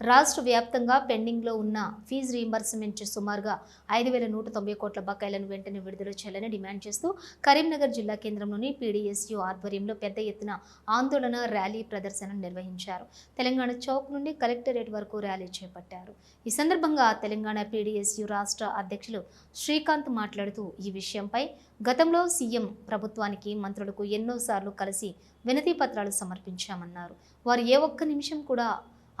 రాష్ట్ర వ్యాప్తంగా పెండింగ్లో ఉన్న ఫీజు రీయింబర్స్మెంట్ సుమారుగా ఐదు వేల నూట తొంభై కోట్ల బకాయిలను వెంటనే విడుదల చేయాలని డిమాండ్ చేస్తూ కరీంనగర్ జిల్లా కేంద్రంలోని పీడీఎస్యు ఆధ్వర్యంలో పెద్ద ఎత్తున ఆందోళన ర్యాలీ ప్రదర్శన నిర్వహించారు. తెలంగాణ చౌక్ నుండి కలెక్టరేట్ వరకు ర్యాలీ చేపట్టారు. ఈ సందర్భంగా తెలంగాణ పీడీఎస్యు రాష్ట్ర అధ్యక్షులు శ్రీకాంత్ మాట్లాడుతూ ఈ విషయంపై గతంలో సీఎం ప్రభుత్వానికి మంత్రులకు ఎన్నోసార్లు కలిసి వినతి పత్రాలు సమర్పించామన్నారు. వారు ఏ ఒక్క నిమిషం కూడా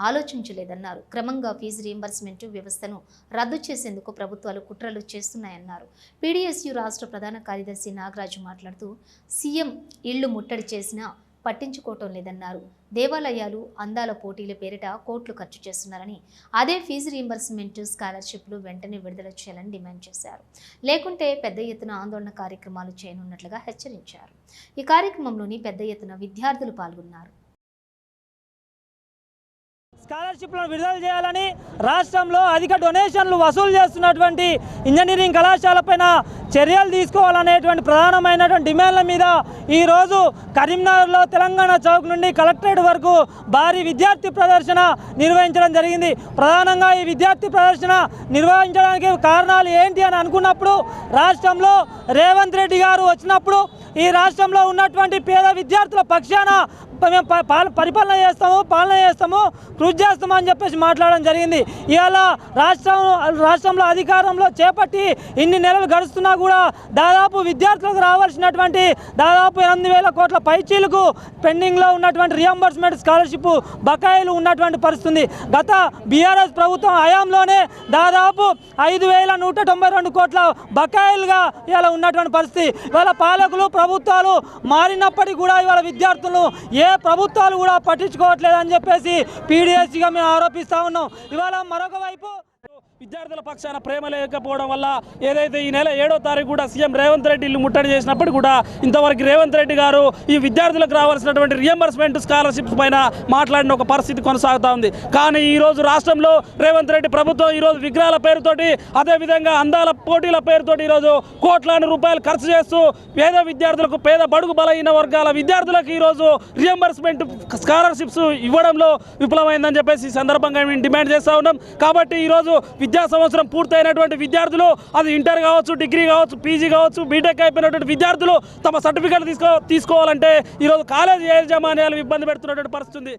ఆలోచించలేదన్నారు. క్రమంగా ఫీజు రీయింబర్స్మెంట్ వ్యవస్థను రద్దు చేసేందుకు ప్రభుత్వాలు కుట్రలు చేస్తున్నాయన్నారు. పీడీఎస్యు రాష్ట్ర ప్రధాన కార్యదర్శి నాగరాజు మాట్లాడుతూ సీఎం ఇళ్ళు ముట్టడి చేసినా పట్టించుకోవటం లేదన్నారు. దేవాలయాలు అందాల పోటీల పేరిట కోట్లు ఖర్చు చేస్తున్నారని అదే ఫీజు రీయింబర్స్మెంట్ స్కాలర్షిప్లు వెంటనే విడుదల చేయాలని డిమాండ్ చేశారు. లేకుంటే పెద్ద ఎత్తున ఆందోళన కార్యక్రమాలు చేయనున్నట్లుగా హెచ్చరించారు. ఈ కార్యక్రమంలోని పెద్ద ఎత్తున విద్యార్థులు పాల్గొన్నారు. స్కాలర్షిప్లను విడుదల చేయాలని రాష్ట్రంలో అధిక డొనేషన్లు వసూలు చేస్తున్నటువంటి ఇంజనీరింగ్ కళాశాలపైన చర్యలు తీసుకోవాలనేటువంటి ప్రధానమైనటువంటి డిమాండ్ల మీద ఈరోజు కరీంనగర్లో తెలంగాణ చౌక్ నుండి కలెక్టరేట్ వరకు భారీ విద్యార్థి ప్రదర్శన నిర్వహించడం జరిగింది. ప్రధానంగా ఈ విద్యార్థి ప్రదర్శన నిర్వహించడానికి కారణాలు ఏంటి అని అనుకున్నప్పుడు రాష్ట్రంలో రేవంత్ రెడ్డి గారు వచ్చినప్పుడు ఈ రాష్ట్రంలో ఉన్నటువంటి పేద విద్యార్థుల పక్షాన మేము ప- పాల- పరిపాలన చేస్తాము పాలన చేస్తాము కృషి చేస్తాము అని చెప్పేసి మాట్లాడడం జరిగింది. ఇవాళ రాష్ట్రం రాష్ట్రంలో అధికారంలో చేపట్టి ఇన్ని నెలలు గడుస్తున్నా కూడా దాదాపు విద్యార్థులకు రావాల్సినటువంటి దాదాపు ఎనిమిది వేల కోట్ల పైచీలకు పెండింగ్లో ఉన్నటువంటి రియంబర్స్మెంట్ స్కాలర్షిప్ బకాయిలు ఉన్నటువంటి పరిస్థితి గత బీఆర్ఎస్ ప్రభుత్వం హయాంలోనే దాదాపు ఐదు వేల నూట తొంభై రెండు కోట్ల బకాయిలుగా ఇవాళ ఉన్నటువంటి పరిస్థితి. ఇవాళ పాలకులు ప్రభుత్వాలు మారినప్పటికీ కూడా ఇవాళ విద్యార్థులు ఏ ప్రభుత్వాలు కూడా పట్టించుకోవట్లేదని చెప్పేసి పీడిఎస్సిగా మేము ఆరోపిస్తా ఉన్నాం. ఇవాళ మరొక వైపు విద్యార్థుల పక్షాన ప్రేమ లేకపోవడం వల్ల ఏదైతే ఈ నెల ఏడో తారీఖు కూడా సీఎం రేవంత్ రెడ్డి ఇల్లు ముట్టడి చేసినప్పుడు కూడా ఇంతవరకు రేవంత్ రెడ్డి గారు ఈ విద్యార్థులకు రావాల్సినటువంటి రియంబర్స్మెంట్ స్కాలర్షిప్స్ పైన మాట్లాడిన ఒక పరిస్థితి కొనసాగుతూ ఉంది. కానీ ఈ రోజు రాష్ట్రంలో రేవంత్ రెడ్డి ప్రభుత్వం ఈరోజు విగ్రహాల పేరుతోటి అదేవిధంగా అందాల పోటీల పేరుతోటి ఈరోజు కోట్లాది రూపాయలు ఖర్చు చేస్తూ పేద విద్యార్థులకు పేద బడుగు బలహీన వర్గాల విద్యార్థులకు ఈరోజు రియంబర్స్మెంట్ స్కాలర్షిప్స్ ఇవ్వడంలో విఫలమైందని చెప్పేసి ఈ సందర్భంగా మేము డిమాండ్ చేస్తూ ఉన్నాం. కాబట్టి ఈరోజు విద్యా సంవత్సరం పూర్తయినటువంటి విద్యార్థులు అది ఇంటర్ కావచ్చు డిగ్రీ కావచ్చు పీజీ కావచ్చు బీటెక్ అయిపోయినటువంటి విద్యార్థులు తమ సర్టిఫికేట్ తీసుకో తీసుకోవాలంటే ఈరోజు కాలేజీ యాజమాన్యాలు ఇబ్బంది పెడుతున్నటువంటి పరిస్థితి